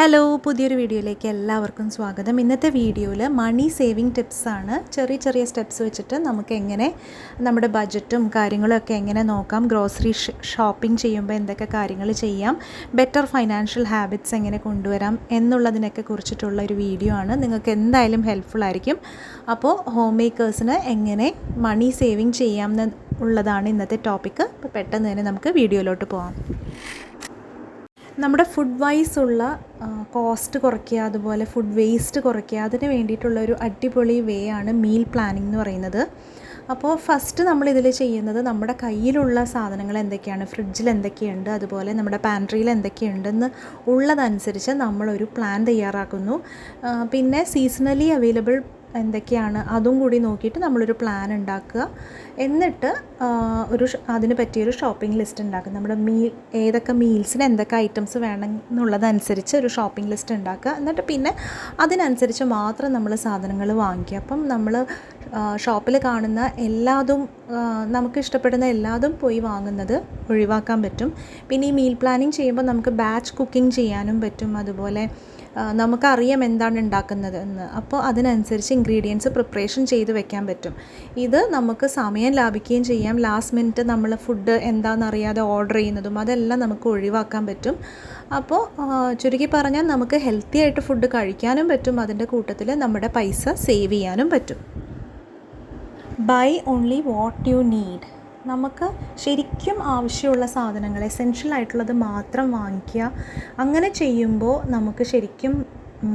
Hello പുതിയൊരു വീഡിയോയിലേക്ക് എല്ലാവർക്കും സ്വാഗതം. ഇന്നത്തെ വീഡിയോയിൽ മണി സേവിങ് ടിപ്സാണ് ചെറിയ ചെറിയ സ്റ്റെപ്സ് വെച്ചിട്ട് നമുക്ക് എങ്ങനെ നമ്മുടെ ബഡ്ജറ്റും കാര്യങ്ങളും ഒക്കെ എങ്ങനെ നോക്കാം. ഗ്രോസറി ഷോപ്പിംഗ് ചെയ്യുമ്പോൾ എന്തൊക്കെ കാര്യങ്ങൾ ചെയ്യാം. ബെറ്റർ ഫൈനാൻഷ്യൽ ഹാബിറ്റ്സ് എങ്ങനെ കൊണ്ടുവരാം എന്നുള്ളതിനൊക്കെ കുറിച്ചിട്ടുള്ള ഒരു വീഡിയോ ആണ്. നിങ്ങൾക്ക് എന്തായാലും ഹെൽപ്ഫുൾ ആയിരിക്കും. അപ്പോൾ ഹോം മേക്കേഴ്സിന് എങ്ങനെ മണി സേവിങ് ചെയ്യാം ഉള്ളതാണ് ഇന്നത്തെ ടോപ്പിക്ക് അപ്പോൾ പെട്ടെന്ന് തന്നെ നമുക്ക് വീഡിയോയിലോട്ട് പോകാം നമ്മുടെ ഫുഡ് വൈസ് ഉള്ള കോസ്റ്റ് കുറയ്ക്കുക അതുപോലെ ഫുഡ് വേസ്റ്റ് കുറയ്ക്കുക അതിന് വേണ്ടിയിട്ടുള്ള ഒരു അടിപൊളി വേ ആണ് മീൽ പ്ലാനിംഗ് എന്ന് പറയുന്നത്. അപ്പോൾ ഫസ്റ്റ് നമ്മൾ ഇതിൽ ചെയ്യുന്നത് നമ്മുടെ കയ്യിലുള്ള സാധനങ്ങൾ എന്തൊക്കെയാണ് ഫ്രിഡ്ജിൽ എന്തൊക്കെയുണ്ട് അതുപോലെ നമ്മുടെ പാൻട്രിയിൽ എന്തൊക്കെയുണ്ടെന്ന് ഉള്ളതനുസരിച്ച് നമ്മളൊരു പ്ലാൻ തയ്യാറാക്കുന്നു. പിന്നെ സീസണലി അവൈലബിൾ എന്തൊക്കെയാണ്? അതും കൂടി നോക്കിയിട്ട് നമ്മളൊരു പ്ലാൻ ഉണ്ടാക്കുക. എന്നിട്ട് ഒരു അതിന് പറ്റിയൊരു ഷോപ്പിംഗ് ലിസ്റ്റ് ഉണ്ടാക്കുക. നമ്മുടെ മീൽ ഏതൊക്കെ മീൽസിന് എന്തൊക്കെ ഐറ്റംസ് വേണം എന്നുള്ളതനുസരിച്ച് ഒരു ഷോപ്പിംഗ് ലിസ്റ്റ് ഉണ്ടാക്കുക. എന്നിട്ട് പിന്നെ അതിനനുസരിച്ച് മാത്രം നമ്മൾ സാധനങ്ങൾ വാങ്ങിക്കുക. അപ്പം നമ്മൾ ഷോപ്പിൽ കാണുന്ന എല്ലാതും നമുക്ക് ഇഷ്ടപ്പെടുന്ന എല്ലാതും പോയി വാങ്ങുന്നത് ഒഴിവാക്കാൻ പറ്റും. പിന്നെ ഈ മീൽ പ്ലാനിങ് ചെയ്യുമ്പോൾ നമുക്ക് ബാച്ച് കുക്കിംഗ് ചെയ്യാനും പറ്റും. അതുപോലെ നമുക്കറിയാം എന്താണ് ഉണ്ടാക്കുന്നത് എന്ന്. അപ്പോൾ അതിനനുസരിച്ച് ഇൻഗ്രീഡിയൻസ് പ്രിപ്പറേഷൻ ചെയ്ത് വെക്കാൻ പറ്റും. ഇത് നമുക്ക് സമയം ലാഭിക്കുകയും ചെയ്യാം. ലാസ്റ്റ് മിനിറ്റ് നമ്മൾ ഫുഡ് എന്താണെന്നറിയാതെ ഓർഡർ ചെയ്യുന്നതും അതെല്ലാം നമുക്ക് ഒഴിവാക്കാൻ പറ്റും. അപ്പോൾ ചുരുക്കി പറഞ്ഞാൽ നമുക്ക് ഹെൽത്തി ആയിട്ട് ഫുഡ് കഴിക്കാനും പറ്റും. അതിന്റെ കൂട്ടത്തിൽ നമ്മുടെ പൈസ സേവ് ചെയ്യാനും പറ്റും. By only what you need നമുക്ക് ശരിക്കും ആവശ്യമുള്ള സാധനങ്ങൾ എസെൻഷ്യൽ ആയിട്ടുള്ളത് മാത്രം വാങ്ങിക്കുക. അങ്ങനെ ചെയ്യുമ്പോൾ നമുക്ക് ശരിക്കും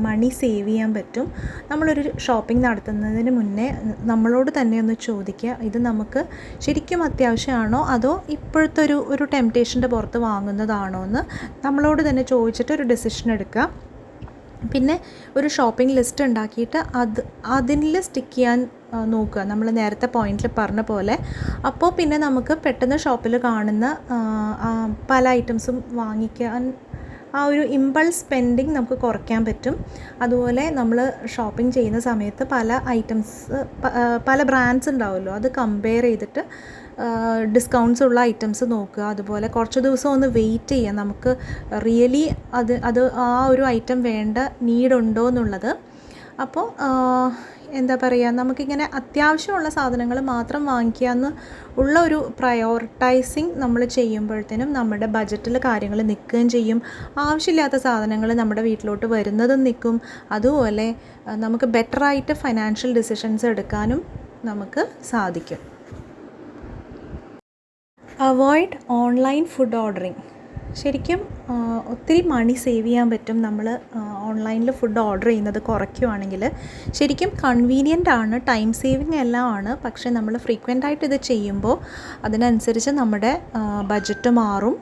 മണി സേവ് ചെയ്യാൻ പറ്റും. നമ്മളൊരു ഷോപ്പിംഗ് നടത്തുന്നതിന് മുന്നേ നമ്മളോട് തന്നെ ഒന്ന് ചോദിക്കുക ഇത് നമുക്ക് ശരിക്കും അത്യാവശ്യമാണോ? അതോ ഇപ്പോഴത്തെ ഒരു ഒരു ടെംപ്റ്റേഷന്റെ പുറത്ത് വാങ്ങുന്നതാണോ എന്ന് നമ്മളോട് തന്നെ ചോദിച്ചിട്ട് ഒരു ഡെസിഷൻ എടുക്കുക. പിന്നെ ഒരു ഷോപ്പിംഗ് ലിസ്റ്റ് ഉണ്ടാക്കിയിട്ട് അത് അതിൽ സ്റ്റിക്ക് ചെയ്യാൻ നോക്കുക. നമ്മൾ നേരത്തെ പോയിന്റിൽ പറഞ്ഞ പോലെ. അപ്പോൾ പിന്നെ നമുക്ക് പെട്ടെന്ന് ഷോപ്പിൽ കാണുന്ന പല ഐറ്റംസും വാങ്ങിക്കാൻ ആ ഒരു ഇമ്പൾസ് സ്പെൻഡിങ് നമുക്ക് കുറയ്ക്കാൻ പറ്റും. അതുപോലെ നമ്മൾ ഷോപ്പിംഗ് ചെയ്യുന്ന സമയത്ത് പല ഐറ്റംസ് പല ബ്രാൻഡ്സ് ഉണ്ടാവുമല്ലോ. അത് കമ്പയർ ചെയ്തിട്ട് ഡിസ്കൗണ്ട്സ് ഉള്ള ഐറ്റംസ് നോക്കുക. അതുപോലെ കുറച്ച് ദിവസം ഒന്ന് വെയിറ്റ് ചെയ്യുക. നമുക്ക് റിയലി അത് അത് ആ ഒരു ഐറ്റം വേണ്ട നീഡുണ്ടോ എന്നുള്ളത്. അപ്പോൾ എന്താ പറയുക നമുക്കിങ്ങനെ അത്യാവശ്യമുള്ള സാധനങ്ങൾ മാത്രം വാങ്ങിക്കുക എന്ന് ഉള്ള ഒരു പ്രയോറിറ്റൈസിങ് നമ്മൾ ചെയ്യുമ്പോഴത്തേനും നമ്മുടെ ബജറ്റിൽ കാര്യങ്ങൾ നിൽക്കുകയും ചെയ്യും. ആവശ്യമില്ലാത്ത സാധനങ്ങൾ നമ്മുടെ വീട്ടിലോട്ട് വരുന്നതും നിൽക്കും. അതുപോലെ നമുക്ക് ബെറ്ററായിട്ട് ഫൈനാൻഷ്യൽ ഡിസിഷൻസ് എടുക്കാനും നമുക്ക് സാധിക്കും. അവോയ്ഡ് ഓൺലൈൻ ഫുഡ് ഓർഡറിങ് ശരിക്കും ഒത്തിരി മണി സേവ് ചെയ്യാൻ പറ്റും നമ്മൾ ഓൺലൈനിൽ ഫുഡ് ഓർഡർ ചെയ്യുന്നത് കുറയ്ക്കുവാണെങ്കിൽ ശരിക്കും കൺവീനിയന്റ് ആണ് ടൈം സേവിങ് എല്ലാം ആണ്. പക്ഷേ നമ്മൾ ഫ്രീക്വന്റ് ആയിട്ട് ഇത് ചെയ്യുമ്പോൾ അതിനനുസരിച്ച് നമ്മുടെ ബഡ്ജറ്റ് മാറും.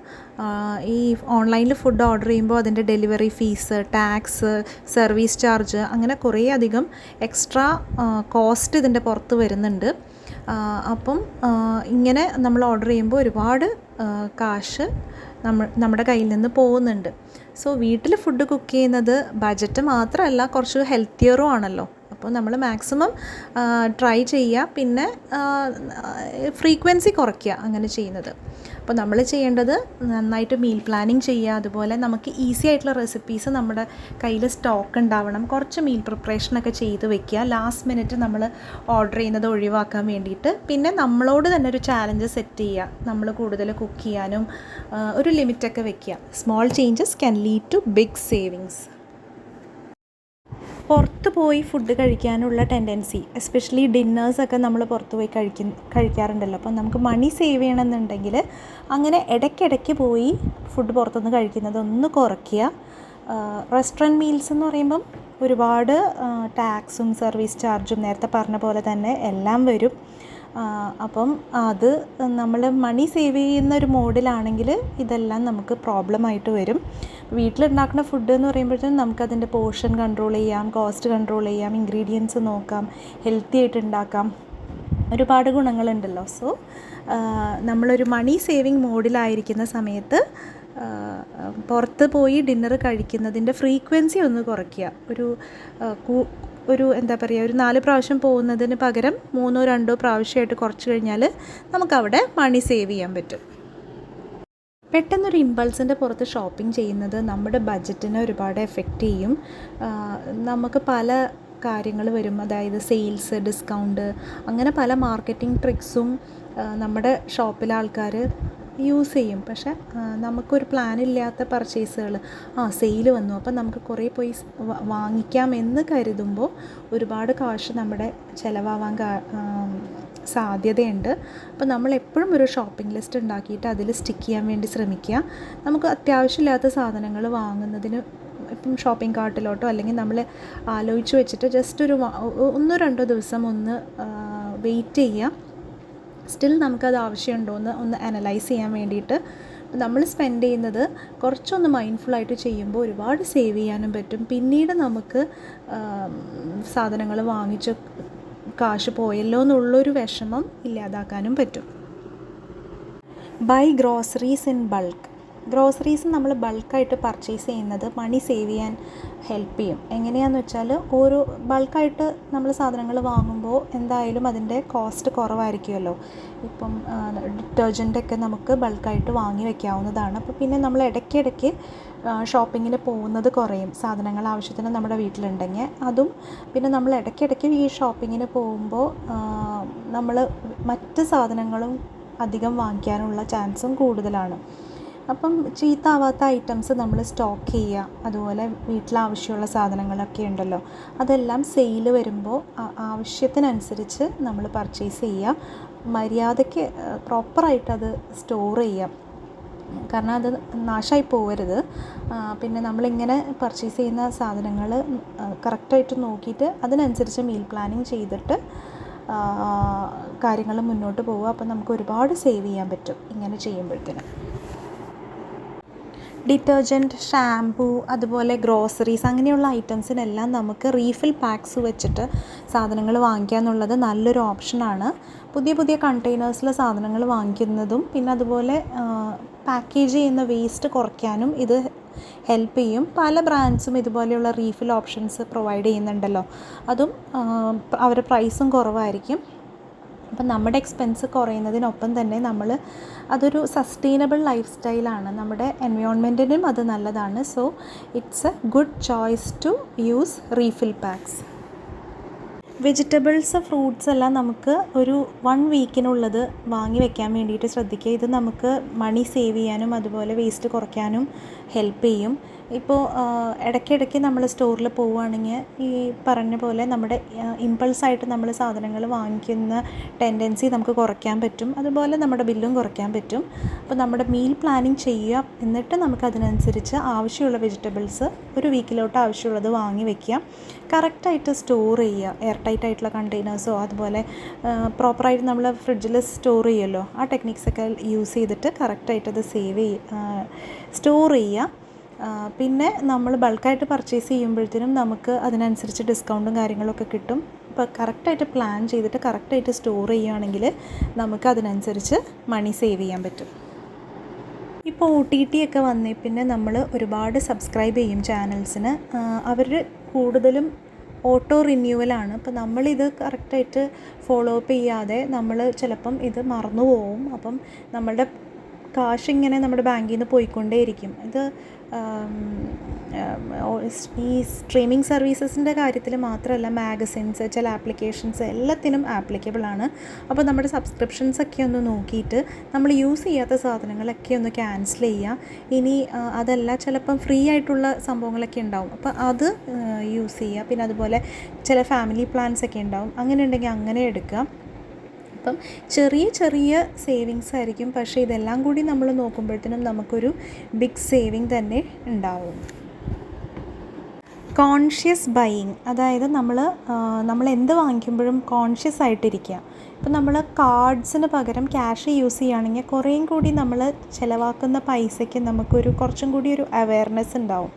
ഈ ഓൺലൈനിൽ ഫുഡ് ഓർഡർ ചെയ്യുമ്പോൾ അതിന്റെ delivery fees tax service charge അങ്ങനെ കുറേ അധികം എക്സ്ട്രാ കോസ്റ്റ് ഇതിന്റെ പുറത്ത് വരുന്നുണ്ട്. അപ്പം ഇങ്ങനെ നമ്മൾ ഓർഡർ ചെയ്യുമ്പോൾ ഒരുപാട് കാശ് നമ്മൾ നമ്മുടെ കയ്യിൽ നിന്ന് പോകുന്നുണ്ട്. സോ വീട്ടിൽ ഫുഡ് കുക്ക് ചെയ്യുന്നത് ബജറ്റ് മാത്രമല്ല കുറച്ച് ഹെൽത്തിയറും ആണല്ലോ. അപ്പോൾ നമ്മൾ മാക്സിമം ട്രൈ ചെയ്യുക. പിന്നെ ഫ്രീക്വൻസി കുറയ്ക്കുക അങ്ങനെ ചെയ്യുന്നത്. അപ്പോൾ നമ്മൾ ചെയ്യേണ്ടത് നന്നായിട്ട് മീൽ പ്ലാനിങ് ചെയ്യുക. അതുപോലെ നമുക്ക് ഈസി ആയിട്ടുള്ള റെസിപ്പീസ് നമ്മുടെ കയ്യിൽ സ്റ്റോക്ക് ഉണ്ടാവണം. കുറച്ച് മീൽ പ്രിപ്പറേഷനൊക്കെ ചെയ്ത് വെക്കുക. ലാസ്റ്റ് മിനിറ്റ് നമ്മൾ ഓർഡർ ചെയ്യുന്നത് ഒഴിവാക്കാൻ വേണ്ടിയിട്ട്. പിന്നെ നമ്മളോട് തന്നെ ഒരു ചാലഞ്ച് സെറ്റ് ചെയ്യുക. നമ്മൾ കൂടുതൽ കുക്ക് ചെയ്യാനും ഒരു ലിമിറ്റൊക്കെ വെക്കുക. Small changes can lead to big savings പുറത്ത് പോയി ഫുഡ് കഴിക്കാനുള്ള ടെൻഡൻസി എസ്പെഷ്യലി ഡിന്നേഴ്സൊക്കെ നമ്മൾ പുറത്ത് പോയി കഴിക്കും കഴിക്കാറുണ്ടല്ലോ. അപ്പം നമുക്ക് മണി സേവ് ചെയ്യണമെന്നുണ്ടെങ്കിൽ അങ്ങനെ ഇടയ്ക്കിടയ്ക്ക് പോയി ഫുഡ് പുറത്തുനിന്ന് കഴിക്കുന്നത് ഒന്ന് കുറയ്ക്കുക. റെസ്റ്റോറന്റ് മീൽസ് എന്ന് പറയുമ്പം ഒരുപാട് ടാക്സും സർവീസ് ചാർജും നേരത്തെ പറഞ്ഞ പോലെ തന്നെ എല്ലാം വരും. അപ്പം അത് നമ്മൾ മണി സേവ് ചെയ്യുന്ന ഒരു മോഡിലാണെങ്കിൽ ഇതെല്ലാം നമുക്ക് പ്രോബ്ലമായിട്ട് വരും. വീട്ടിലുണ്ടാക്കുന്ന ഫുഡ് എന്ന് പറയുമ്പോഴത്തേനും നമുക്കതിന്റെ പോർഷൻ കൺട്രോൾ ചെയ്യാം കോസ്റ്റ് കൺട്രോൾ ചെയ്യാം ഇൻഗ്രീഡിയൻസ് നോക്കാം ഹെൽത്തി ആയിട്ട് ഉണ്ടാക്കാം. ഒരുപാട് ഗുണങ്ങളുണ്ടല്ലോ. സോ നമ്മളൊരു മണി സേവിങ് മോഡിലായിരിക്കുന്ന സമയത്ത് പുറത്ത് പോയി ഡിന്നർ കഴിക്കുന്നതിന്റെ ഫ്രീക്വൻസി ഒന്ന് കുറയ്ക്കുക. ഒരു ഒരു എന്താ പറയുക ഒരു നാല് പ്രാവശ്യം പോകുന്നതിന് പകരം മൂന്നോ രണ്ടോ പ്രാവശ്യമായിട്ട് കുറച്ച് കഴിഞ്ഞാൽ നമുക്കവിടെ മണി സേവ് ചെയ്യാൻ പറ്റും. പെട്ടെന്നൊരു ഇമ്പൾസിന്റെ പുറത്ത് ഷോപ്പിംഗ് ചെയ്യുന്നത് നമ്മുടെ ബഡ്ജറ്റിനെ ഒരുപാട് എഫക്റ്റ് ചെയ്യും. നമുക്ക് പല കാര്യങ്ങൾ വരും. അതായത് സെയിൽസ് ഡിസ്കൗണ്ട് അങ്ങനെ പല മാർക്കറ്റിംഗ് ട്രിക്സും നമ്മുടെ ഷോപ്പിലെ ആൾക്കാർ യൂസ് ചെയ്യും. പക്ഷേ നമുക്കൊരു പ്ലാൻ ഇല്ലാത്ത പർച്ചേസുകൾ ആ സെയിൽ വന്നു. അപ്പം നമുക്ക് കുറേ പോയി വാങ്ങിക്കാം എന്ന് കരുതുമ്പോൾ ഒരുപാട് കാശ് നമ്മുടെ ചിലവാവാൻ സാധ്യതയുണ്ട്. അപ്പോൾ നമ്മൾ എപ്പോഴും ഒരു ഷോപ്പിംഗ് ലിസ്റ്റ് ഉണ്ടാക്കിയിട്ട് അതിൽ സ്റ്റിക്ക് ചെയ്യാൻ വേണ്ടി ശ്രമിക്കുക. നമുക്ക് അത്യാവശ്യമില്ലാത്ത സാധനങ്ങൾ വാങ്ങുന്നതിന് ഇപ്പം ഷോപ്പിംഗ് കാർട്ടിലോട്ടോ അല്ലെങ്കിൽ നമ്മൾ ആലോചിച്ച് വെച്ചിട്ട് ജസ്റ്റ് ഒരു ഒന്നോ രണ്ടോ ദിവസം ഒന്ന് വെയിറ്റ് ചെയ്യുക. സ്റ്റിൽ നമുക്കത് ആവശ്യമുണ്ടോ എന്ന് ഒന്ന് അനലൈസ് ചെയ്യാൻ വേണ്ടിയിട്ട് നമ്മൾ സ്പെൻഡ് ചെയ്യുന്നത് കുറച്ചൊന്ന് മൈൻഡ്ഫുള്ളായിട്ട് ചെയ്യുമ്പോൾ ഒരുപാട് സേവ് ചെയ്യാനും പറ്റും. പിന്നീട് നമുക്ക് സാധനങ്ങൾ വാങ്ങിച്ച് കാശ് പോയല്ലോ എന്നുള്ളൊരു വിഷമം ഇല്ലാതാക്കാനും പറ്റും. Buy groceries in bulk groceries നമ്മൾ ബൾക്കായിട്ട് പർച്ചേസ് ചെയ്യുന്നത് മണി സേവ് ചെയ്യാൻ ഹെൽപ്പ് ചെയ്യും. എങ്ങനെയാണെന്ന് വെച്ചാൽ ഓരോ ബൾക്കായിട്ട് നമ്മൾ സാധനങ്ങൾ വാങ്ങുമ്പോൾ എന്തായാലും അതിന്റെ കോസ്റ്റ് കുറവായിരിക്കുമല്ലോ. ഇപ്പം ഡിറ്റർജന്റൊക്കെ നമുക്ക് ബൾക്കായിട്ട് വാങ്ങി വയ്ക്കാവുന്നതാണ് അപ്പോൾ പിന്നെ നമ്മൾ ഇടയ്ക്കിടയ്ക്ക് ഷോപ്പിങ്ങിന് പോകുന്നത് കുറയും. സാധനങ്ങൾ ആവശ്യത്തിന് നമ്മുടെ വീട്ടിലുണ്ടെങ്കിൽ അതും. പിന്നെ നമ്മൾ ഇടയ്ക്കിടയ്ക്ക് ഈ ഷോപ്പിങ്ങിന് പോകുമ്പോൾ നമ്മൾ മറ്റ് സാധനങ്ങളും അധികം വാങ്ങിക്കാനുള്ള ചാൻസും കൂടുതലാണ്. അപ്പം ചീത്താവാത്ത ഐറ്റംസ് നമ്മൾ സ്റ്റോക്ക് ചെയ്യുക അതുപോലെ വീട്ടിലാവശ്യമുള്ള സാധനങ്ങളൊക്കെ ഉണ്ടല്ലോ. അതെല്ലാം സെയിൽ വരുമ്പോൾ ആവശ്യത്തിനനുസരിച്ച് നമ്മൾ പർച്ചേസ് ചെയ്യുക. മര്യാദയ്ക്ക് പ്രോപ്പറായിട്ട് അത് സ്റ്റോർ ചെയ്യുക. കാരണം അത് നാശമായി പോകരുത് പിന്നെ നമ്മളിങ്ങനെ പർച്ചേസ് ചെയ്യുന്ന സാധനങ്ങൾ കറക്റ്റായിട്ട് നോക്കിയിട്ട് അതിനനുസരിച്ച് മീൽ പ്ലാനിങ് ചെയ്തിട്ട് കാര്യങ്ങൾ മുന്നോട്ട് പോകുക അപ്പോൾ നമുക്ക് ഒരുപാട് സേവ് ചെയ്യാൻ പറ്റും ഇങ്ങനെ ചെയ്യുമ്പോഴത്തേനും. ഡിറ്റർജന്റ് ഷാംപൂ അതുപോലെ ഗ്രോസറീസ് അങ്ങനെയുള്ള ഐറ്റംസിനെല്ലാം നമുക്ക് റീഫിൽ പാക്സ് വെച്ചിട്ട് സാധനങ്ങൾ വാങ്ങിക്കുക എന്നുള്ളത് നല്ലൊരു ഓപ്ഷനാണ് പുതിയ പുതിയ കണ്ടെയ്നേഴ്സിൽ സാധനങ്ങൾ വാങ്ങിക്കുന്നതും പിന്നെ അതുപോലെ പാക്കേജ് ചെയ്യുന്ന വേസ്റ്റ് കുറയ്ക്കാനും ഇത് ഹെൽപ്പ് ചെയ്യും. പല ബ്രാൻഡ്സും ഇതുപോലെയുള്ള റീഫിൽ ഓപ്ഷൻസ് പ്രൊവൈഡ് ചെയ്യുന്നുണ്ടല്ലോ. അതും അവരുടെ പ്രൈസും കുറവായിരിക്കും. അപ്പം നമ്മുടെ എക്സ്പെൻസ് കുറയുന്നതിനൊപ്പം തന്നെ നമ്മൾ അതൊരു സസ്റ്റൈനബിൾ ലൈഫ് സ്റ്റൈലാണ് നമ്മുടെ എൻവയോൺമെന്റിനും അത് നല്ലതാണ്. So it's a good choice to use refill packs vegetables fruits എല്ലാം നമുക്ക് ഒരു വൺ വീക്കിനുള്ളത് വാങ്ങി വെക്കാൻ വേണ്ടിയിട്ട് ശ്രദ്ധിക്കുക. ഇത് നമുക്ക് മണി സേവ് ചെയ്യാനും അതുപോലെ വേസ്റ്റ് കുറയ്ക്കാനും ഹെൽപ്പ് ചെയ്യും. ഇപ്പോൾ ഇടയ്ക്കിടയ്ക്ക് നമ്മൾ സ്റ്റോറിൽ പോവുകയാണെങ്കിൽ ഈ പറഞ്ഞ പോലെ നമ്മുടെ ഇമ്പൾസായിട്ട് നമ്മൾ സാധനങ്ങൾ വാങ്ങിക്കുന്ന ടെൻഡൻസി നമുക്ക് കുറയ്ക്കാൻ പറ്റും. അതുപോലെ നമ്മുടെ ബില്ലും കുറയ്ക്കാൻ പറ്റും. അപ്പോൾ നമ്മുടെ മീൽ പ്ലാനിങ് ചെയ്യുക എന്നിട്ട് നമുക്ക് അതിനനുസരിച്ച് ആവശ്യമുള്ള വെജിറ്റബിൾസ് ഒരു വീക്കിലോട്ട് ആവശ്യമുള്ളത് വാങ്ങി വയ്ക്കുക കറക്റ്റായിട്ട് സ്റ്റോർ ചെയ്യുക എയർ ടൈറ്റ് ആയിട്ടുള്ള കണ്ടെയ്നേഴ്സോ അതുപോലെ പ്രോപ്പറായിട്ട് നമ്മൾ ഫ്രിഡ്ജിൽ സ്റ്റോർ ചെയ്യുമല്ലോ ആ ടെക്നിക്സൊക്കെ യൂസ് ചെയ്തിട്ട് കറക്റ്റായിട്ട് അത് സേവ് ചെയ്യുക സ്റ്റോർ ചെയ്യുക പിന്നെ നമ്മൾ ബൾക്കായിട്ട് പർച്ചേസ് ചെയ്യുമ്പോഴത്തേനും നമുക്ക് അതിനനുസരിച്ച് ഡിസ്കൗണ്ടും കാര്യങ്ങളൊക്കെ കിട്ടും. അപ്പോൾ കറക്റ്റായിട്ട് പ്ലാൻ ചെയ്തിട്ട് കറക്റ്റായിട്ട് സ്റ്റോർ ചെയ്യുകയാണെങ്കിൽ നമുക്ക് അതിനനുസരിച്ച് മണി സേവ് ചെയ്യാൻ പറ്റും. ഇപ്പോൾ ഒ ടി ടി ഒക്കെ വന്നേ പിന്നെ നമ്മൾ ഒരുപാട് സബ്സ്ക്രൈബ് ചെയ്യും ചാനൽസിന് അവർ കൂടുതലും ഓട്ടോ റിന്യൂവലാണ് അപ്പോൾ നമ്മളിത് കറക്റ്റായിട്ട് ഫോളോ അപ്പ് ചെയ്യാതെ നമ്മൾ ചിലപ്പം ഇത് മറന്നു പോവും അപ്പം നമ്മളുടെ കാശ് ഇങ്ങനെ നമ്മുടെ ബാങ്കിൽ നിന്ന് പോയിക്കൊണ്ടേയിരിക്കും. ഇത് ഈ സ്ട്രീമിംഗ് സർവീസസിന്റെ കാര്യത്തിൽ മാത്രമല്ല മാഗസിൻസ് ചില ആപ്ലിക്കേഷൻസ് എല്ലാത്തിനും ആപ്ലിക്കബിൾ ആണ്. അപ്പോൾ നമ്മുടെ സബ്സ്ക്രിപ്ഷൻസ് ഒക്കെ ഒന്ന് നോക്കിയിട്ട് നമ്മൾ യൂസ് ചെയ്യാത്ത സാധനങ്ങളൊക്കെ ഒന്ന് ക്യാൻസൽ ചെയ്യുക. ഇനി അതല്ല ചിലപ്പം ഫ്രീ ആയിട്ടുള്ള സംഭവങ്ങളൊക്കെ ഉണ്ടാവും. അപ്പോൾ അത് യൂസ് ചെയ്യുക. പിന്നെ അതുപോലെ ചില ഫാമിലി പ്ലാൻസ് ഒക്കെ ഉണ്ടാവും. അങ്ങനെ ഉണ്ടെങ്കിൽ അങ്ങനെ എടുക്കുക. അപ്പം ചെറിയ ചെറിയ സേവിങ്സ് ആയിരിക്കും. പക്ഷേ ഇതെല്ലാം കൂടി നമ്മൾ നോക്കുമ്പോഴത്തേനും നമുക്കൊരു ബിഗ് സേവിങ് തന്നെ ഉണ്ടാവും. കോൺഷ്യസ് ബൈയിങ് അതായത് നമ്മൾ നമ്മൾ എന്ത് വാങ്ങിക്കുമ്പോഴും കോൺഷ്യസ് ആയിട്ടിരിക്കുക. ഇപ്പം നമ്മൾ കാർഡ്സിന് പകരം ക്യാഷ് യൂസ് ചെയ്യുകയാണെങ്കിൽ കുറേയും കൂടി നമ്മൾ ചിലവാക്കുന്ന പൈസയ്ക്ക് നമുക്കൊരു കുറച്ചും കൂടി ഒരു അവയർനെസ് ഉണ്ടാവും.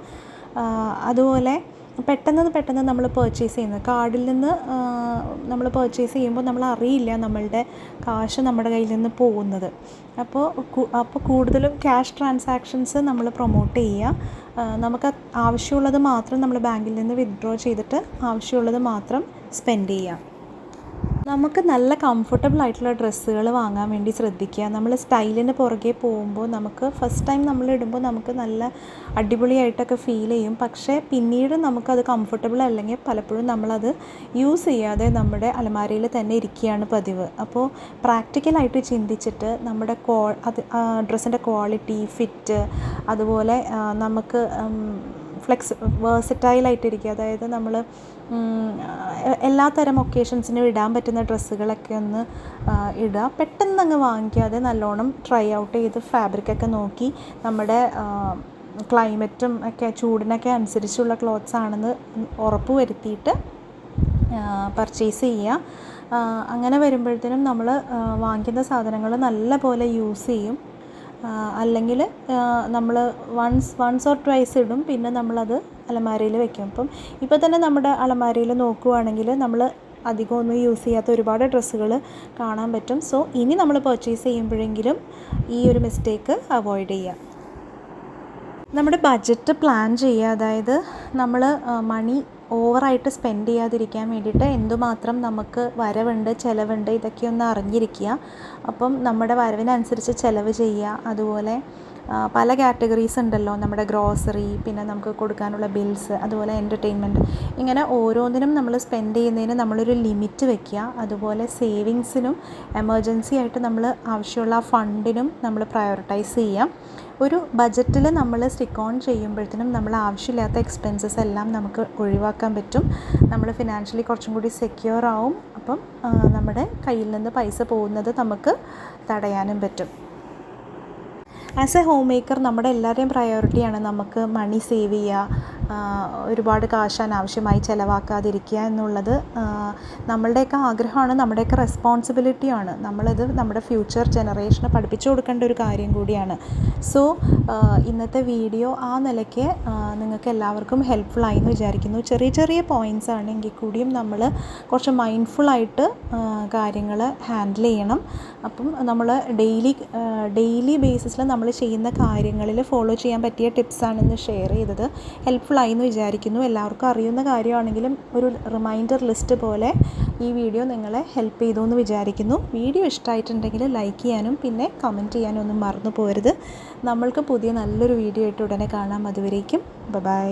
അതുപോലെ പെട്ടെന്ന് പെട്ടെന്ന് നമ്മൾ പർച്ചേസ് ചെയ്യുന്നത്. കാർഡിൽ നിന്ന് നമ്മൾ പർച്ചേസ് ചെയ്യുമ്പോൾ നമ്മൾ അറിയില്ല നമ്മളുടെ കാശ് നമ്മുടെ കയ്യിൽ നിന്ന് പോകുന്നത്. അപ്പോൾ അപ്പോൾ കൂടുതലും ക്യാഷ് ട്രാൻസാക്ഷൻസ് നമ്മൾ പ്രൊമോട്ട് ചെയ്യുക. നമുക്ക് ആവശ്യമുള്ളത് മാത്രം നമ്മൾ ബാങ്കിൽ നിന്ന് വിത്ഡ്രോ ചെയ്തിട്ട് ആവശ്യമുള്ളത് മാത്രം സ്പെൻഡ് ചെയ്യുക. നമുക്ക് നല്ല കംഫർട്ടബിൾ ആയിട്ടുള്ള ഡ്രസ്സുകൾ വാങ്ങാൻ വേണ്ടി ശ്രദ്ധിക്കുക. നമ്മൾ സ്റ്റൈലിന് പുറകെ പോകുമ്പോൾ നമുക്ക് ഫസ്റ്റ് ടൈം നമ്മൾ ഇടുമ്പോൾ നമുക്ക് നല്ല അടിപൊളിയായിട്ടൊക്കെ ഫീൽ ചെയ്യും. പക്ഷേ പിന്നീട് നമുക്കത് കംഫർട്ടബിൾ അല്ലെങ്കിൽ പലപ്പോഴും നമ്മളത് യൂസ് ചെയ്യാതെ നമ്മുടെ അലമാരയിൽ തന്നെ ഇരിക്കുകയാണ് പതിവ്. അപ്പോൾ പ്രാക്ടിക്കലായിട്ട് ചിന്തിച്ചിട്ട് നമ്മുടെ ക്വാ അത് ഡ്രസ്സിന്റെ ക്വാളിറ്റി ഫിറ്റ് അതുപോലെ നമുക്ക് ഫ്ലെക്സ് വേഴ്സറ്റൈലായിട്ടിരിക്കുക അതായത് നമ്മൾ എല്ലാ തരം ഒക്കേഷൻസിനും ഇടാൻ പറ്റുന്ന ഡ്രസ്സുകളൊക്കെ ഒന്ന് ഇടുക. പെട്ടെന്ന് അങ്ങ് വാങ്ങിക്കാതെ നല്ലോണം ട്രൈ ഔട്ട് ചെയ്ത് ഫാബ്രിക്കൊക്കെ നോക്കി നമ്മുടെ ക്ലൈമറ്റും ഒക്കെ ചൂടിനൊക്കെ അനുസരിച്ചുള്ള ക്ലോത്ത്സ് ആണെന്ന് ഉറപ്പ് വരുത്തിയിട്ട് പർച്ചേസ് ചെയ്യുക. അങ്ങനെ വരുമ്പോഴത്തേനും നമ്മൾ വാങ്ങിക്കുന്ന സാധനങ്ങൾ നല്ല പോലെ യൂസ് ചെയ്യും. അല്ലെങ്കിൽ നമ്മൾ വൺസ് വൺസ് ഓർ ട്വൈസ് ഇടും. പിന്നെ നമ്മളത് അലമാരയിൽ വെക്കും. അപ്പം ഇപ്പോൾ തന്നെ നമ്മുടെ അലമാരയിൽ നോക്കുവാണെങ്കിൽ നമ്മൾ അധികം ഒന്നും യൂസ് ചെയ്യാത്ത ഒരുപാട് ഡ്രസ്സുകൾ കാണാൻ പറ്റും. സോ ഇനി നമ്മൾ പർച്ചേസ് ചെയ്യുമ്പോഴെങ്കിലും ഈ ഒരു മിസ്റ്റേക്ക് അവോയ്ഡ് ചെയ്യുക നമ്മുടെ ബഡ്ജറ്റ് പ്ലാൻ ചെയ്യുക. അതായത് നമ്മൾ മണി ഓവറായിട്ട് സ്പെൻഡ് ചെയ്യാതിരിക്കാൻ വേണ്ടിയിട്ട് എന്തുമാത്രം നമുക്ക് വരവുണ്ട് ചിലവുണ്ട് ഇതൊക്കെ ഒന്ന് അറിഞ്ഞിരിക്കുക. അപ്പം നമ്മുടെ വരവിനനുസരിച്ച് ചിലവ് ചെയ്യുക. അതുപോലെ പല കാറ്റഗറീസ് ഉണ്ടല്ലോ. നമ്മുടെ ഗ്രോസറി പിന്നെ നമുക്ക് കൊടുക്കാനുള്ള ബിൽസ് അതുപോലെ എന്റർടൈൻമെന്റ് ഇങ്ങനെ ഓരോന്നിനും നമ്മൾ സ്പെൻഡ് ചെയ്യുന്നതിന് നമ്മളൊരു ലിമിറ്റ് വെക്കുക. അതുപോലെ സേവിങ്സിനും എമർജൻസി ആയിട്ട് നമ്മൾ ആവശ്യമുള്ള ഫണ്ടിനും നമ്മൾ പ്രയോറിറ്റൈസ് ചെയ്യാം. ഒരു ബജറ്റിൽ നമ്മൾ സ്റ്റിക്ക് ഓൺ ചെയ്യുമ്പോഴത്തേനും നമ്മൾ ആവശ്യമില്ലാത്ത എക്സ്പെൻസസ് എല്ലാം നമുക്ക് ഒഴിവാക്കാൻ പറ്റും. നമ്മൾ ഫിനാൻഷ്യലി കുറച്ചും കൂടി സെക്യൂർ ആവും. അപ്പം നമ്മുടെ കയ്യിൽ നിന്ന് പൈസ പോകുന്നത് നമുക്ക് തടയാനും പറ്റും. ആസ് എ ഹോം മേക്കർ നമ്മുടെ എല്ലാവരുടെയും പ്രയോറിറ്റിയാണ് നമുക്ക് മണി സേവ് ചെയ്യുക ഒരുപാട് കാശ് അനാവശ്യമായി ചിലവാക്കാതിരിക്കുക എന്നുള്ളത്. നമ്മളുടെയൊക്കെ ആഗ്രഹമാണ് നമ്മുടെയൊക്കെ റെസ്പോൺസിബിലിറ്റിയാണ് നമ്മളിത് നമ്മുടെ ഫ്യൂച്ചർ ജനറേഷന് പഠിപ്പിച്ചു കൊടുക്കേണ്ട ഒരു കാര്യം കൂടിയാണ്. സോ ഇന്നത്തെ വീഡിയോ ആ നിലയ്ക്ക് നിങ്ങൾക്ക് എല്ലാവർക്കും ഹെൽപ്ഫുള്ളായി എന്ന് വിചാരിക്കുന്നു. ചെറിയ ചെറിയ പോയിന്റ്സ് ആണെങ്കിൽ കൂടിയും നമ്മൾ കുറച്ച് മൈൻഡ്ഫുള്ളായിട്ട് കാര്യങ്ങൾ ഹാൻഡിൽ ചെയ്യണം. അപ്പം നമ്മൾ ഡെയിലി ഡെയിലി ബേസിസിൽ നമ്മൾ ചെയ്യുന്ന കാര്യങ്ങളിൽ ഫോളോ ചെയ്യാൻ പറ്റിയ ടിപ്സാണ് ഇന്ന് ഷെയർ ചെയ്തത്. ആയി എന്ന് വിചാരിക്കുന്നു. എല്ലാവർക്കും അറിയുന്ന കാര്യമാണെങ്കിലും ഒരു റിമൈൻഡർ ലിസ്റ്റ് പോലെ ഈ വീഡിയോ നിങ്ങളെ ഹെൽപ്പ് ചെയ്തു എന്ന് വിചാരിക്കുന്നു. വീഡിയോ ഇഷ്ടമായിട്ടുണ്ടെങ്കിൽ ലൈക്ക് ചെയ്യാനും പിന്നെ കമന്റ് ചെയ്യാനും ഒന്നും മറന്നു പോകരുത് നമ്മൾക്ക് പുതിയ നല്ലൊരു വീഡിയോ ആയിട്ട് ഉടനെ കാണാം. അതുവരേക്കും. ബൈ